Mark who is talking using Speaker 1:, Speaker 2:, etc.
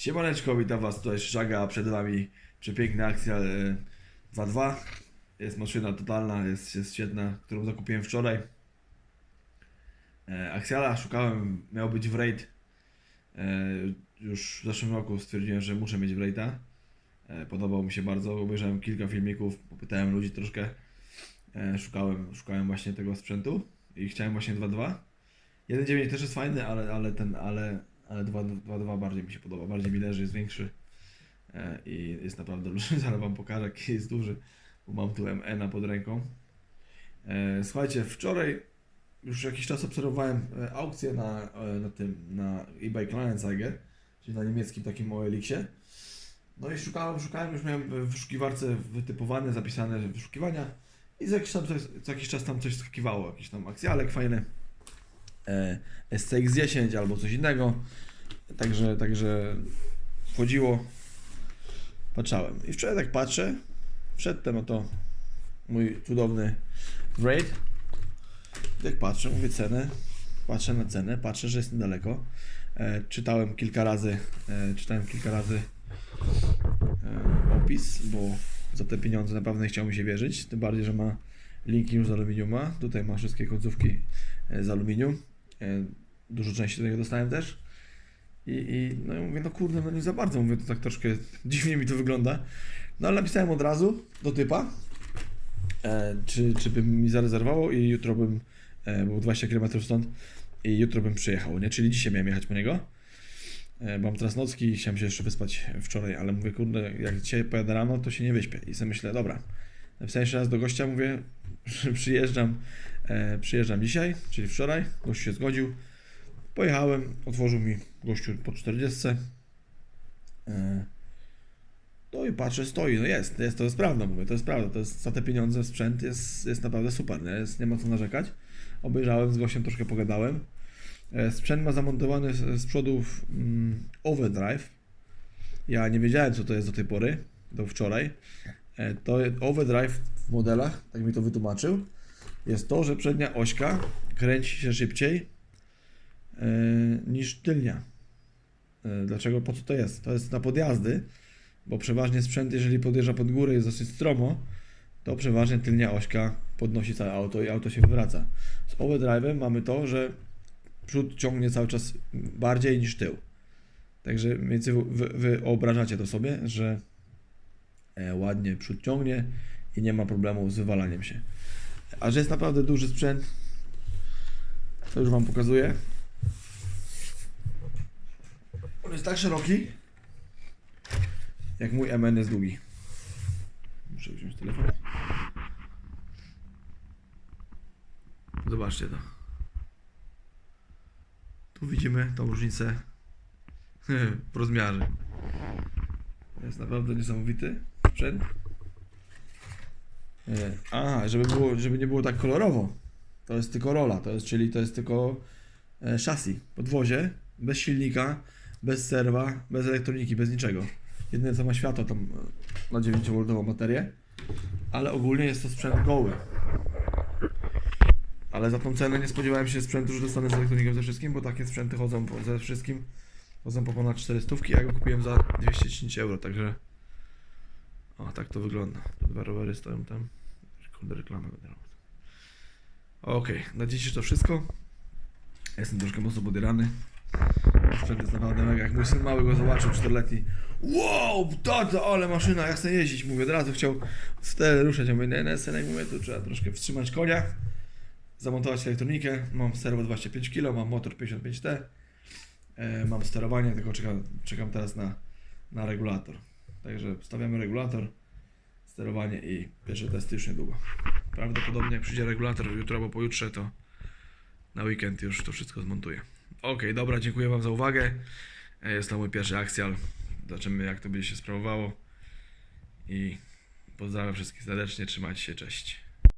Speaker 1: Siemaneczko, witam was, tutaj Szaga, przed wami przepiękna akcja e, 2.2. Jest maszyna totalna, jest, jest świetna, którą zakupiłem wczoraj. E, Axiala szukałem, miał być w raid. E, już w zeszłym roku stwierdziłem, że muszę mieć w raida. E, podobał mi się bardzo, obejrzałem kilka filmików, popytałem ludzi troszkę. E, szukałem, szukałem właśnie tego sprzętu i chciałem właśnie 2.2. 1.9 też jest fajny, ale, ale ten, ale, ale 2.2 bardziej mi się podoba, bardziej mi leży, jest większy e, i jest naprawdę duży. Zaraz wam pokażę, jaki jest duży, bo mam tu ME pod ręką. E, Słuchajcie, wczoraj już jakiś czas obserwowałem e, aukcję na, e, na tym, na eBay Kleinanzeiger, czyli na niemieckim takim OLX-ie. No i szukałem, szukałem, już miałem w wyszukiwarce wytypowane, zapisane wyszukiwania i za jakiś, tam, co jakiś czas tam coś skakiwało, jakiś tam akcjalek fajny, e, SCX10 albo coś innego. Także, także wchodziło, patrzałem. I wczoraj tak patrzę, przedtem oto mój cudowny Raid. Jak patrzę, mówię cenę, patrzę na cenę, patrzę, że jest niedaleko. E, czytałem kilka razy, e, czytałem kilka razy e, opis, bo za te pieniądze naprawdę nie chciał mi się wierzyć. Tym bardziej, że ma linki już z aluminiuma. Tutaj ma wszystkie końcówki e, z aluminium. E, Dużo części do niego dostałem też. I, I no ja mówię, no kurde, no nie za bardzo, mówię, to tak troszkę dziwnie mi to wygląda. No ale napisałem od razu do typa, e, czy, czy bym mi zarezerwował i jutro bym, e, był 20 km stąd i jutro bym przyjechał, nie? Czyli dzisiaj miałem jechać po niego. E, mam teraz nocki i chciałem się jeszcze wyspać wczoraj, ale mówię, kurde, jak dzisiaj pojadę rano, to się nie wyśpię. I sobie myślę, dobra, napisałem jeszcze raz do gościa, mówię, że przyjeżdżam, e, przyjeżdżam dzisiaj, czyli wczoraj, gość się zgodził. Pojechałem, otworzył mi gościu po 40. E, no i patrzę, stoi, no jest, jest, to jest prawda, mówię, to jest prawda, to jest, za te pieniądze sprzęt jest, jest naprawdę super, nie? Jest, nie ma co narzekać. Obejrzałem, z gościem troszkę pogadałem. E, Sprzęt ma zamontowany z, przodu mm, overdrive. Ja nie wiedziałem, co to jest do tej pory, do wczoraj. E, To overdrive w modelach, tak mi to wytłumaczył, jest to, że przednia ośka kręci się szybciej e, niż tylnia. E, Dlaczego? Po co to jest? To jest na podjazdy, bo przeważnie sprzęt, jeżeli podjeżdża pod górę jest dosyć stromo, to przeważnie tylnia ośka podnosi całe auto i auto się wywraca. Z overdrive'em mamy to, że przód ciągnie cały czas bardziej niż tył. Także więcej wy, wyobrażacie to sobie, że e, ładnie przód ciągnie i nie ma problemu z wywalaniem się. A że jest naprawdę duży sprzęt, to już Wam pokazuję. On jest tak szeroki, jak mój MN jest długi. Muszę wziąć telefon. Zobaczcie to. Tu widzimy tą różnicę w rozmiarze. Jest naprawdę niesamowity sprzęt. E, A, żeby, było, żeby nie było tak kolorowo. To jest tylko rola, to jest, czyli to jest tylko e, chassis, podwozie, bez silnika, bez serwa, bez elektroniki, bez niczego. Jedyne co ma światło tam na 9V baterię, ale ogólnie jest to sprzęt goły. Ale za tą cenę nie spodziewałem się sprzętu, że dostanę z elektroniką ze wszystkim, bo takie sprzęty chodzą po, ze wszystkim. Chodzą po ponad 400, ja go kupiłem za 210 euro, także... O, tak to wygląda. Dwa rowery stoją tam. Kurde, reklamę będę. Okej, na dziś to wszystko. Jestem troszkę mocno podierany. Sprzęt jest. Jak mój syn mały go zobaczył, 4-letni. Wow, tata, ale maszyna, ja chcę jeździć. Mówię, od razu chciał stery ruszać. Ja mówię, nie, nie, synek, mówię, tu trzeba troszkę wstrzymać konia zamontować elektronikę. Mam serwo 25 kg, mam motor 55T, e, mam sterowanie, tylko czekam, czekam teraz na, na regulator. Także stawiamy regulator, sterowanie i pierwsze testy już niedługo. Prawdopodobnie jak przyjdzie regulator jutro albo pojutrze, to na weekend już to wszystko zmontuję. Ok, dobra, dziękuję Wam za uwagę. E, Jest to mój pierwszy akcjal. Zobaczymy jak to będzie się sprawowało. I pozdrawiam wszystkich serdecznie, trzymajcie się, cześć.